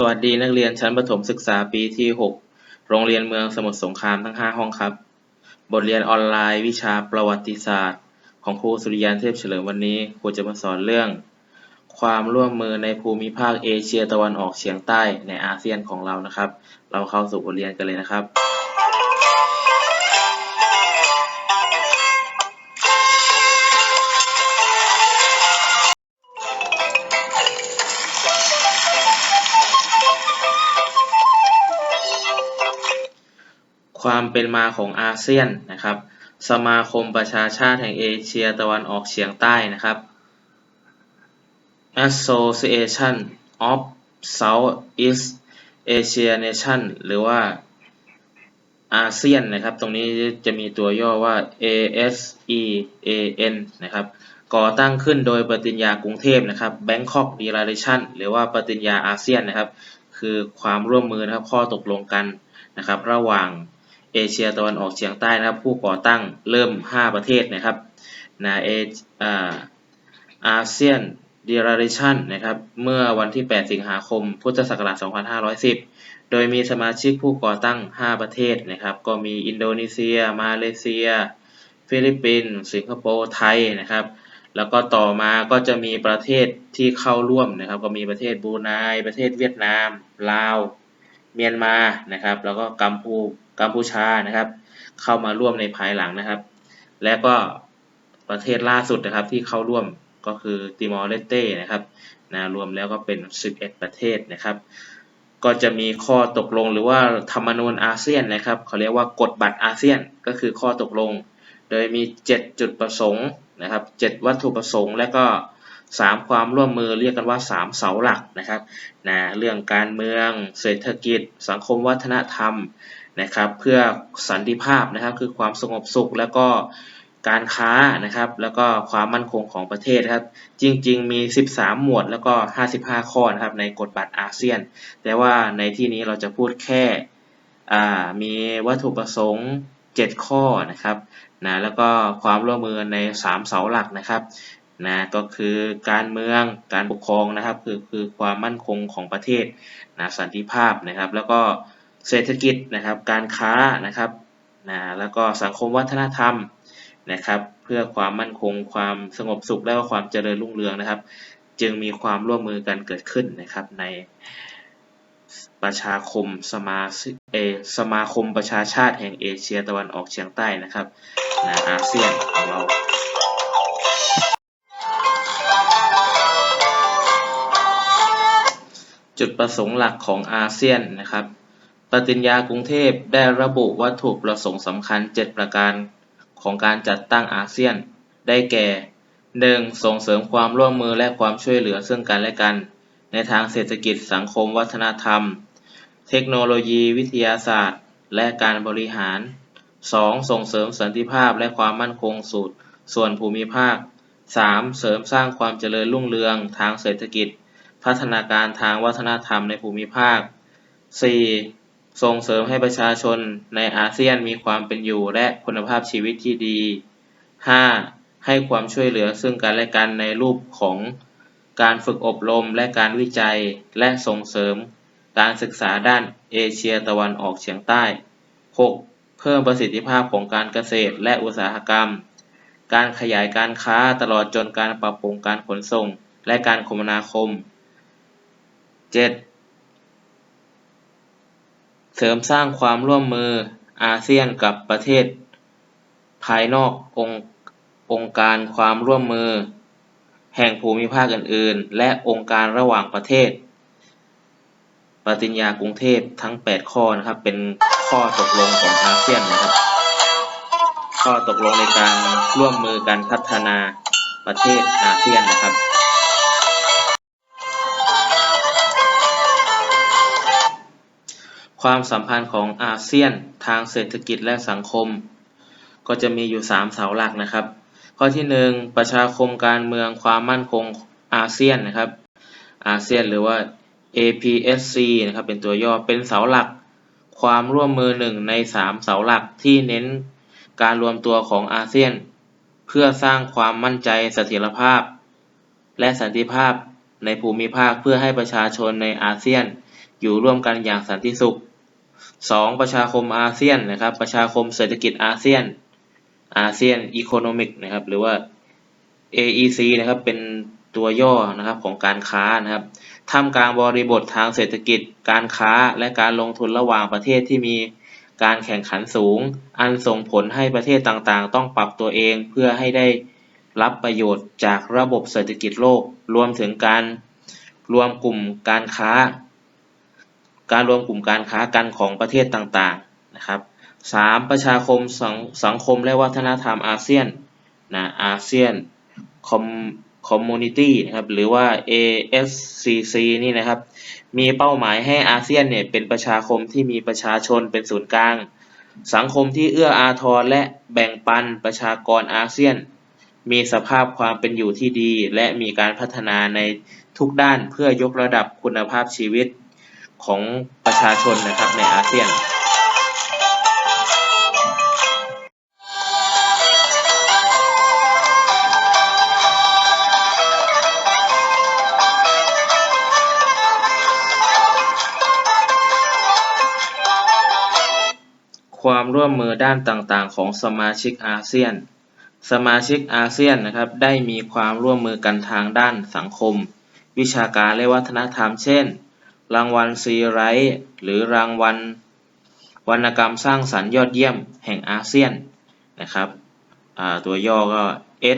สวัสดีนักเรียนชั้นประถมศึกษาปีที่ 6 โรงเรียนเมืองสมุทรสงครามทั้ง 5 ห้องครับ บทเรียนออนไลน์วิชาประวัติศาสตร์ ของครูสุริยันเทพเฉลิมวันนี้ครูจะมาสอนเรื่อง ความร่วมมือในภูมิภาคเอเชียตะวันออกเฉียงใต้ในอาเซียนของเรานะครับ เราเข้าสู่บทเรียนกันเลยนะครับ ความเป็นมาของอาเซียนนะครับ สมาคมประชาชาติแห่งเอเชียตะวันออกเฉียงใต้นะครับ Association of Southeast Asia Nation หรือว่าอาเซียนนะครับ ตรงนี้จะมีตัวย่อว่า ASEAN นะครับ ก่อตั้งขึ้นโดยปฏิญญากรุงเทพนะครับ Bangkok Declaration หรือว่าปฏิญญาอาเซียนนะครับ คือความร่วมมือนะครับข้อตกลงกันนะครับ ระหว่าง เอเชียตะวันออกเฉียงใต้นะครับ ผู้ก่อตั้งเริ่ม 5 ประเทศนะครับนะเออาเซียน Declaration นะครับเมื่อวันที่ 8 สิงหาคม พุทธศักราช 2510 โดยมีสมาชิกผู้ก่อตั้ง 5 ประเทศนะครับ ก็มีอินโดนีเซีย มาเลเซีย ฟิลิปปินส์สิงคโปร์ไทยนะครับ แล้วก็ต่อมาก็จะมีประเทศที่เข้าร่วมนะครับ ก็มีประเทศบรูไนประเทศเวียดนาม ลาว เมียนมานะครับ แล้วก็กัมพู กัมพูชานะครับ เข้ามาร่วมในภายหลังนะครับ และก็ประเทศล่าสุดนะครับที่เข้าร่วมก็คือติมอร์เลสเต้นะครับนะรวมแล้วก็เป็น 11 ประเทศนะครับ ก็จะมีข้อตกลงหรือว่าธรรมนูญอาเซียนนะครับเขาเรียกว่ากฎบัตรอาเซียนก็คือข้อตกลง โดยมี 7 จุดประสงค์นะครับ 7 วัตถุประสงค์ และก็ 3 ความร่วมมือเรียกกันว่า 3 เสาหลักนะครับนะเรื่องการเมือง เศรษฐกิจ สังคมวัฒนธรรม นะครับ เพื่อสันติภาพนะครับ คือความสงบสุขแล้วก็การค้านะครับ แล้วก็ความมั่นคงของประเทศครับ จริง ๆ มี 13 หมวดแล้วก็ 55 ข้อนะครับในกฎบัตรอาเซียน แต่ว่าในที่นี้เราจะพูดแค่มีวัตถุประสงค์ 7 ข้อนะครับนะแล้วก็ความร่วมมือใน 3 เสาหลักนะครับนะก็คือการเมืองการปกครองนะครับ คือคือความมั่นคงของประเทศนะสันติภาพนะครับ แล้วก็ เศรษฐกิจนะครับ การค้านะครับนะแล้วก็สังคมวัฒนธรรมนะครับ เพื่อความมั่นคงความสงบสุขและความเจริญรุ่งเรืองนะครับ จึงมีความร่วมมือกันเกิดขึ้นนะครับในประชาคมสมาเอสมาคมประชาชาติแห่งเอเชียตะวันออกเฉียงใต้นะครับนะอาเซียนของเราจุดประสงค์หลักของอาเซียนนะครับ ปฏิญญากรุงเทพได้ระบุวัตถุประสงค์สำคัญ 7 ประการของการจัดตั้งอาเซียน ได้แก่ 1. ส่งเสริมความร่วมมือและความช่วยเหลือซึ่งกันและกัน ในทางเศรษฐกิจสังคมวัฒนธรรม เทคโนโลยีวิทยาศาสตร์ และการบริหาร 2. ส่งเสริมสันติภาพและความมั่นคงสูตรส่วนภูมิภาค 3. เสริมสร้างความเจริญรุ่งเรืองทางเศรษฐกิจ พัฒนาการทางวัฒนธรรมในภูมิภาค 4. ส่งเสริมให้ประชาชนในอาเซียนมีความเป็นอยู่และคุณภาพชีวิตที่ดี 5. ให้ความช่วยเหลือซึ่งกันและกันในรูปของการฝึกอบรมและการวิจัยและส่งเสริมการศึกษาด้านเอเชียตะวันออกเฉียงใต้ 6. เพิ่มประสิทธิภาพของการเกษตรและอุตสาหกรรม การขยายการค้าตลอดจนการปรับปรุงการขนส่งและการคมนาคม 7. เสริมสร้างความร่วมมืออาเซียนกับประเทศภายนอกองค์องค์การความร่วมมือ แห่งภูมิภาคอื่น ๆ และองค์การระหว่างประเทศ ปฏิญญากรุงเทพทั้ง 8 ข้อนะครับ เป็นข้อตกลงของอาเซียนนะครับ ข้อตกลงในการร่วมมือกันพัฒนาประเทศอาเซียนนะครับ ความสัมพันธ์ของอาเซียนทางเศรษฐกิจและสังคม ก็จะมีอยู่ 3 เสาหลักนะครับ ข้อที่ 1 ประชาคมการเมืองความมั่นคงอาเซียนนะครับอาเซียนหรือว่า APSC นะครับเป็นตัวย่อเป็นเสาหลัก ความร่วมมือหนึ่งใน 3 เสาหลักที่เน้นการรวมตัวของอาเซียน เพื่อสร้างความมั่นใจเสถียรภาพ และสันติภาพในภูมิภาคเพื่อให้ประชาชนในอาเซียนอยู่ร่วมกันอย่างสันติสุข 2. ประชาคมอาเซียนนะครับ ประชาคมเศรษฐกิจอาเซียนอาเซียนอีโคโนมิกนะครับ หรือว่า AEC นะครับเป็นตัวย่อนะครับของการค้านะครับท่ามกลางบริบททางเศรษฐกิจ การค้าและการลงทุนระหว่างประเทศที่มีการแข่งขันสูง อันส่งผลให้ประเทศต่างๆ ต้องปรับตัวเองเพื่อให้ได้รับประโยชน์จากระบบเศรษฐกิจโลก รวมถึงการรวมกลุ่มการค้า การรวมกลุ่มการค้ากันของประเทศต่างๆนะครับ 3. ประชาคมสังสังคมและวัฒนธรรมอาเซียนนะอาเซียนคอมคอมมูนิตี้นะครับหรือว่า ASCC นี่นะครับ มีเป้าหมายให้อาเซียนเนี่ยเป็นประชาคมที่มีประชาชนเป็นศูนย์กลาง สังคมที่เอื้ออาทรและแบ่งปันประชากรอาเซียน มีสภาพความเป็นอยู่ที่ดี และมีการพัฒนาในทุกด้านเพื่อยกระดับคุณภาพชีวิต ของประชาชนนะครับในอาเซียนความร่วมมือด้านต่างๆ ของสมาชิกอาเซียน สมาชิกอาเซียนนะครับได้มีความร่วมมือกันทางด้านสังคม วิชาการและวัฒนธรรม เช่น รางวัลซีไรท์หรือรางวัลวรรณกรรมสร้างสรรค์ยอดเยี่ยมแห่งอาเซียนนะครับตัวย่อก็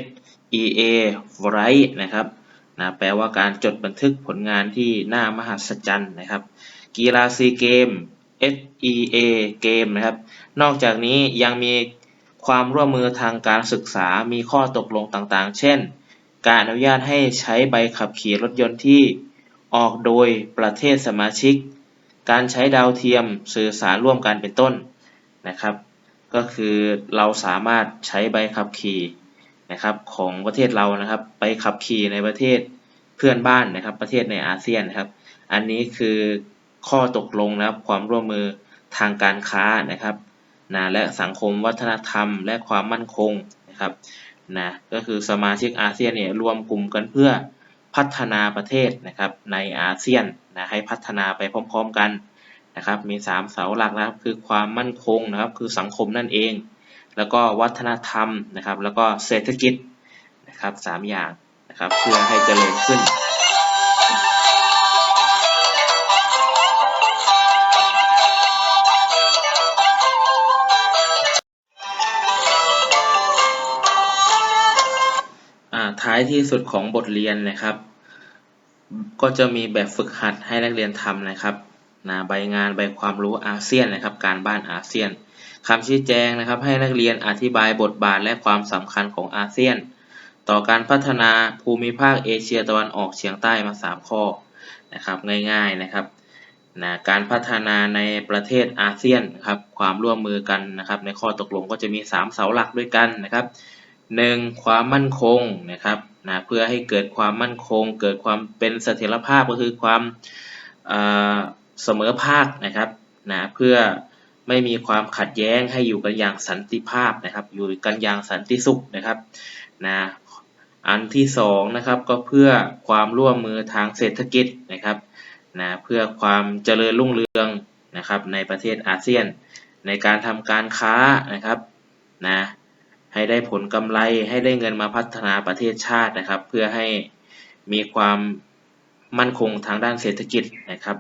SEA Right นะครับนะแปลว่าการจดบันทึกผลงานที่น่ามหัศจรรย์นะครับ กีฬาซีเกม SEA เกมนะครับ นอกจากนี้ยังมีความร่วมมือทางการศึกษา มีข้อตกลงต่างๆ เช่น การอนุญาตให้ใช้ใบขับขี่รถยนต์ที่ ออกโดยประเทศสมาชิก การใช้ดาวเทียมสื่อสารร่วมกันเป็นต้นนะครับ ก็คือเราสามารถใช้ใบขับขี่นะครับของประเทศเรานะครับไปขับขี่ในประเทศเพื่อนบ้านนะครับ ประเทศในอาเซียนนครับ อันนี้คือข้อตกลงนะครับความร่วมมือทางการค้านะครับนะและสังคมวัฒนธรรม และความมั่นคงนะครับนะก็คือสมาชิกอาเซียนเนี่ยรวมกลุ่มกันเพื่อ พัฒนาประเทศนะครับในอาเซียนนะให้พัฒนาไปพร้อม ๆกันนะครับ มี 3 เสาหลักนะครับ คือความมั่นคงนะครับ คือสังคมนั่นเอง แล้วก็วัฒนธรรมนะครับ แล้วก็เศรษฐกิจนะครับ3อย่างนะครับ เพื่อให้เจริญขึ้น ท้ายที่สุดของบทเรียนนะครับ ก็จะมีแบบฝึกหัดให้นักเรียนทำนะครับนะใบงานใบความรู้อาเซียนนะครับ การบ้านอาเซียนคำชี้แจงนะครับ ให้นักเรียนอธิบายบทบาทและความสำคัญของอาเซียน ต่อการพัฒนาภูมิภาคเอเชียตะวันออกเฉียงใต้มา 3 ข้อนะครับง่ายๆนะครับนะการพัฒนาในประเทศอาเซียนครับความร่วมมือกันนะครับ ในข้อตกลงก็จะมี 3 เสาหลักด้วยกันนะครับ หนึ่งความมั่นคงนะครับนะเพื่อให้เกิดความมั่นคง เกิดความเป็นเสถียรภาพก็คือความเสมอภาคนะครับนะเพื่อไม่มีความขัดแย้งให้อยู่กันอย่างสันติภาพนะครับ อยู่กันอย่างสันติสุขนะครับนะอันที่สองนะครับก็เพื่อความร่วมมือทางเศรษฐกิจนะครับนะเพื่อความเจริญรุ่งเรืองนะครับในประเทศอาเซียน ในการทำการค้านะครับนะ ให้ได้ผลกำไรให้ได้เงินมาพัฒนาประเทศชาตินะครับ เพื่อให้มีความมั่นคงทางด้านเศรษฐกิจนะครับ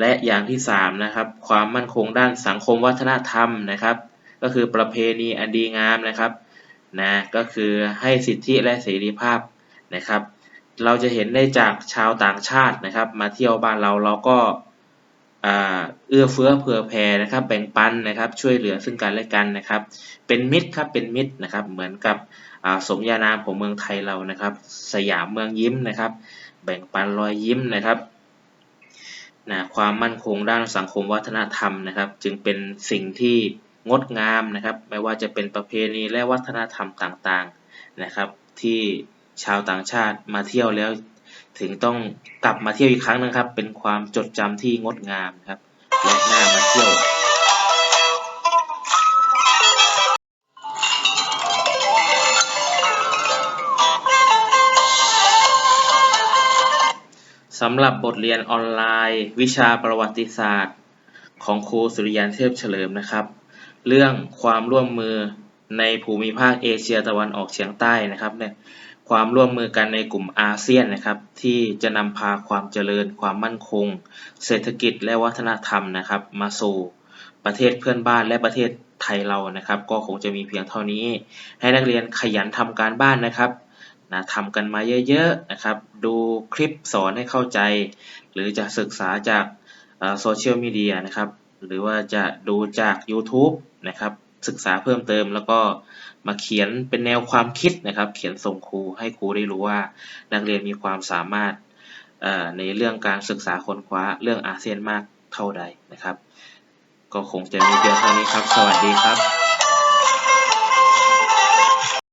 และอย่างที่3นะครับความมั่นคงด้านสังคมวัฒนธรรมนะครับ ก็คือประเพณีอันดีงามนะครับนะก็คือให้สิทธิและเสรีภาพนะครับ เราจะเห็นได้จากชาวต่างชาตินะครับ มาเที่ยวบ้านเราเราก็ เอื้อเฟื้อเผื่อแผ่นะครับ แบ่งปันนะครับ ช่วยเหลือซึ่งกันและกันนะครับ เป็นมิตรครับเป็นมิตรนะครับ เหมือนกับสมญานามของเมืองไทยเรานะครับ สยามเมืองยิ้มนะครับ แบ่งปันรอยยิ้มนะครับนะความมั่นคงด้านสังคมวัฒนธรรมนะครับ จึงเป็นสิ่งที่งดงามนะครับ ไม่ว่าจะเป็นประเพณีและวัฒนธรรมต่างๆนะครับ ที่ชาวต่างชาติมาเที่ยวแล้ว ถึงต้องกลับมาเที่ยวอีกครั้งนะครับ เป็นความจดจำที่งดงามครับและน่ามาเที่ยวสสำหรับบทเรียนออนไลน์ วิชาประวัติศาสตร์ ของครูสุริยันเทพเฉลิมนะครับ เรื่องความร่วมมือในภูมิภาคเอเชียตะวันออกเฉียงใต้นะครับเนี่ย ความร่วมมือกันในกลุ่มอาเซียนนะครับที่จะนำพาความเจริญ ความมั่นคง เศรษฐกิจและวัฒนธรรมนะครับ มาสู่ประเทศเพื่อนบ้านและประเทศไทยเรานะครับ ก็คงจะมีเพียงเท่านี้ ให้นักเรียนขยันทำการบ้านนะครับนะทำกันมาเยอะๆนะครับ ดูคลิปสอนให้เข้าใจ หรือจะศึกษาจากโซเชียลมีเดียนะครับ หรือว่าจะดูจาก YouTube นะครับ ศึกษาเพิ่มเติม แล้วก็มาเขียนเป็นแนวความคิดนะครับ เขียนส่งครูให้ครูได้รู้ว่า นักเรียนมีความสามารถในเรื่องการศึกษาค้นคว้าเรื่องอาเซียนมากเท่าใดนะครับ ก็คงจะมีเพียงเท่านี้ครับ สวัสดีครับ